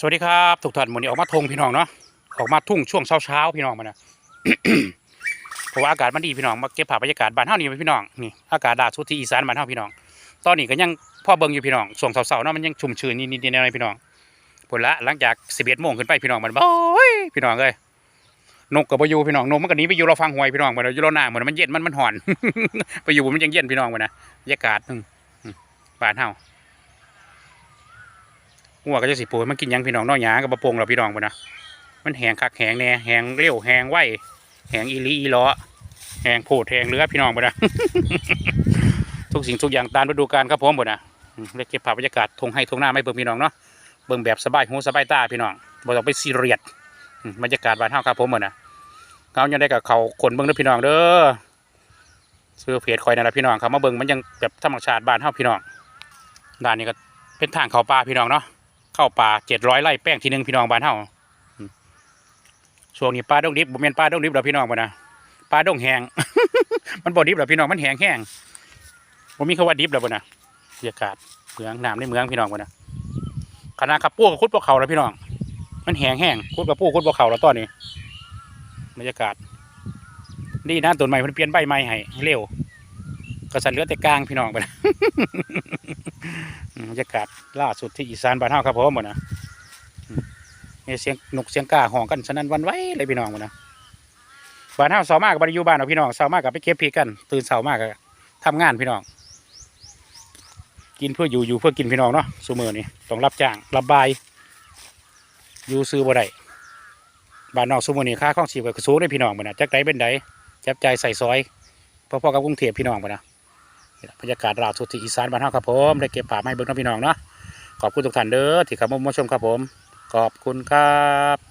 สวัสดีครับทุกท่านวันนี้ออกมาทงพี่น้องเนาะออกมาทุ่งช่วงเช้าเช้าพี่น้องมานะเพราะว่าอากาศมันดีพี่น้องมาเก็บภาพบรรยากาศบ้านเฮานี่ไว้พี่น้องนี่อากาศล่าสุดที่อีสานบ้านเฮาพี่น้อง ตอนนี้ก็ยังพ่อเบิ่งอยู่พี่น้องช่วงเช้าๆเนาะมันยังชุ่มชื้นนิดๆหน่อยๆพี่น้องผลละหลังจาก11โมงขึ้นไปพี่น้องมันโอ้ยพี่น้องเอ้ยนกก็บ่อยู่พี่น้องนกมันก็หนีไปอยู่เราฟังหวยพี่น้องมันอยู่เราหน้าเหมือนมันเย็นมันมันห่อน ไปอยู่มันยังเย็นพี่น้องมันนะบรรยากาศบ้านเฮา หัวก็จะสิปูมันกินยังพี่น้องน้อยหยากับบะโปงเราพี่น้องไปนะมันแหงคักแหงแน่แหงเร็วแหงไวแหงอีลีอีล้อแหงโผดแหงเรือพี่น้องไปนะทุกสิ่งทุกอย่างตามฤดูกาลครับผมหมดนะเลยเก็บภาพบรรยากาศทงให้ทงหน้าไม่เบิ่งพี่น้องเนาะเบิ่งแบบสบายหูสบายตาพี่น้องบ่ต้องไปซีเรียสบรรยากาศบ้านเฮาครับผมหมดนะเขายังได้กับเขาคนเบิ่งเด้อพี่น้องเด้อซื้อเพจคอยนั่นแหละพี่น้องครับมาเบิ่งมันยังแบบธรรมชาติบ้านเฮาพี่น้องด้านนี้ก็เป็นทางเขาป่าพี่น้องเนาะ เข้าป่าเจ็ดร้อยไร่แป้งทีหนึ่งพี่น้องบ้านเฮาช่วงนี้ปลาดงดิบบ่แม่นปลาดงดิบหรอกพี่น้องบ่นะปลาดงแห้งมันบ่ดิบหรอกพี่น้องมันแห้งแห้งบ่มีคำว่าดิบหรอกบ่นะบรรยากาศเมืองน้ำในเมืองพี่น้องบ่นะขนาดขับปูกับคุดบ่เขาแล้วพี่น้อง มันแห้งแห้งคุดกับปูคุดบ่เขาแล้วตอนนี้บรรยากาศนี่นะต้นใหม่มันเปลี่ยนใบใหม่ให้เร็วก็สั่นเลือแต่กลางพี่น้องบ่นะ รรยากาศล่าสุดที่อีสานบ้านเฮาครับผมหมดนะมีเสียงนกเสียงกาห้องกันฉะนั้นวันไหวเลยพี่น้องหมดนะบ้านเฮาเสามากกับบริยูบ้านเอาพี่น้องเสามากกับไปเก็บพริกกัน ตื่นเสามากกับทำงานพี่น้อง กินเพื่ออยู่อยู่เพื่อกินพี่น้องเนาะสมือนี่ต้องรับจ้างรับบาย อยู่ซื้อบ่ได้บ้านนอกสมือนี่ค่าข้องชีพก็สูงได้พี่น้องหมดนะจักไดเป็นไดจับใจใส่ซอยพอๆกับกรุงเทพพี่น้องหมดนะ บรรยากาศราวสุดที่อีสานบ้านเฮาครับผมได้เก็บภาพมาให้เบิ่งน้องพี่น้องเนาะขอบคุณทุกท่านเด้อที่เข้ามาชมครับผม ขอบคุณครับ